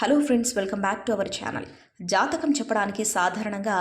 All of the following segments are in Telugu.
Hello friends welcome back to our channel. జాతకం చెప్పడానికి సాధారణంగా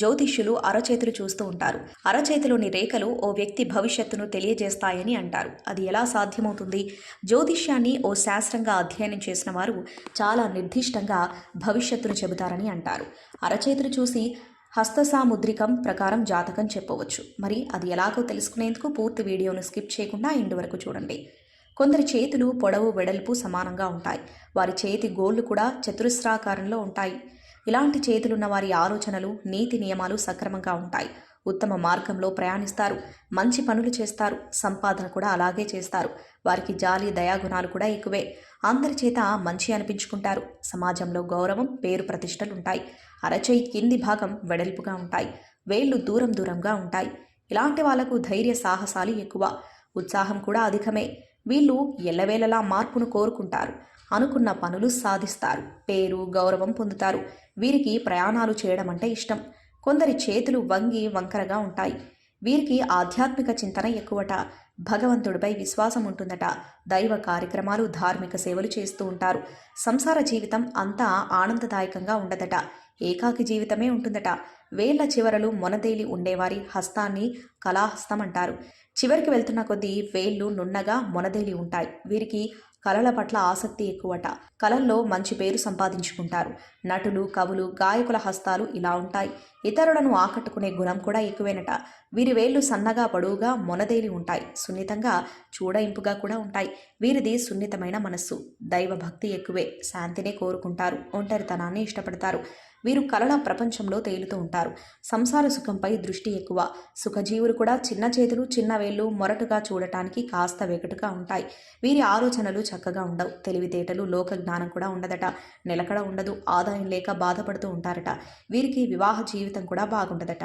జ్యోతిష్యులు అరచేతులు చూస్తూ ఉంటారు. అరచేతిలోని రేఖలు ఓ వ్యక్తి భవిష్యత్తును తెలియజేస్తాయని అంటారు. అది ఎలా సాధ్యమవుతుంది? జ్యోతిష్యాన్ని ఓ శాస్త్రంగా అధ్యయనం చేసిన వారు చాలా నిర్దిష్టంగా భవిష్యత్తును చెబుతారని అంటారు. అరచేతులు చూసి హస్తసాముద్రికం ప్రకారం జాతకం చెప్పవచ్చు. మరి అది ఎలాగో తెలుసుకునేందుకు పూర్తి వీడియోను స్కిప్ చేయకుండా ఎండు వరకు చూడండి. కొందరి చేతులు పొడవు వెడల్పు సమానంగా ఉంటాయి. వారి చేతి గోళ్ళు కూడా చతురస్రాకారంలో ఉంటాయి. ఇలాంటి చేతులున్న వారి ఆలోచనలు నీతి నియమాలు సక్రమంగా ఉంటాయి. ఉత్తమ మార్గంలో ప్రయాణిస్తారు. మంచి పనులు చేస్తారు. సంపాదన కూడా అలాగే చేస్తారు. వారికి జాలి దయాగుణాలు కూడా ఎక్కువే. అందరి చేత మంచి అనిపించుకుంటారు. సమాజంలో గౌరవం పేరు ప్రతిష్టలు ఉంటాయి. అరచేయి కింది భాగం వెడల్పుగా ఉంటాయి. వేళ్ళు దూరం దూరంగా ఉంటాయి. ఇలాంటి వాళ్ళకు ధైర్య సాహసాలు ఎక్కువ. ఉత్సాహం కూడా అధికమే. వీళ్ళు ఎల్లవేళలా మార్పును కోరుకుంటారు. అనుకున్న పనులు సాధిస్తారు. పేరు గౌరవం పొందుతారు. వీరికి ప్రయాణాలు చేయడం అంటే ఇష్టం. కొందరి చేతులు వంగి వంకరగా ఉంటాయి. వీరికి ఆధ్యాత్మిక చింతన ఎక్కువట. భగవంతుడిపై విశ్వాసం ఉంటుందట. దైవ కార్యక్రమాలు ధార్మిక సేవలు చేస్తూ ఉంటారు. సంసార జీవితం అంతా ఆనందదాయకంగా ఉండదట. ఏకాకి జీవితమే ఉంటుందట. వేళ్ళ చివరలు మొనదేలి ఉండేవారి హస్తాన్ని కళాహస్తం అంటారు చివరికి వెళ్తున్న కొద్దీ వేళ్ళు నున్నగా మొనదేలి ఉంటాయి. వీరికి కళల పట్ల ఆసక్తి ఎక్కువట. కళల్లో మంచి పేరు సంపాదించుకుంటారు. నటులు కవులు గాయకుల హస్తాలు ఇలా ఉంటాయి. ఇతరులను ఆకట్టుకునే గుణం కూడా ఎక్కువేనట. వీరి వేళ్ళు సన్నగా పొడవుగా మొనదేలి ఉంటాయి. సున్నితంగా చూడయింపుగా కూడా ఉంటాయి. వీరిది సున్నితమైన మనస్సు. దైవ భక్తి ఎక్కువే. శాంతినే కోరుకుంటారు. ఒంటరితనాన్ని ఇష్టపడతారు. వీరు కలల ప్రపంచంలో తేలుతూ ఉంటారు. సంసార సుఖంపై దృష్టి ఎక్కువ. సుఖజీవులు కూడా చిన్న చేతులు చిన్న వేళ్ళు మొరటుగా చూడటానికి కాస్త వెకటుగా ఉంటాయి. వీరి ఆలోచనలు చక్కగా ఉండవు. తెలివితేటలు లోక జ్ఞానం కూడా ఉండదట. నిలకడ ఉండదు. ఆదాయం లేక బాధపడుతూ ఉంటారట. వీరికి వివాహ జీవితం కూడా బాగుండదట.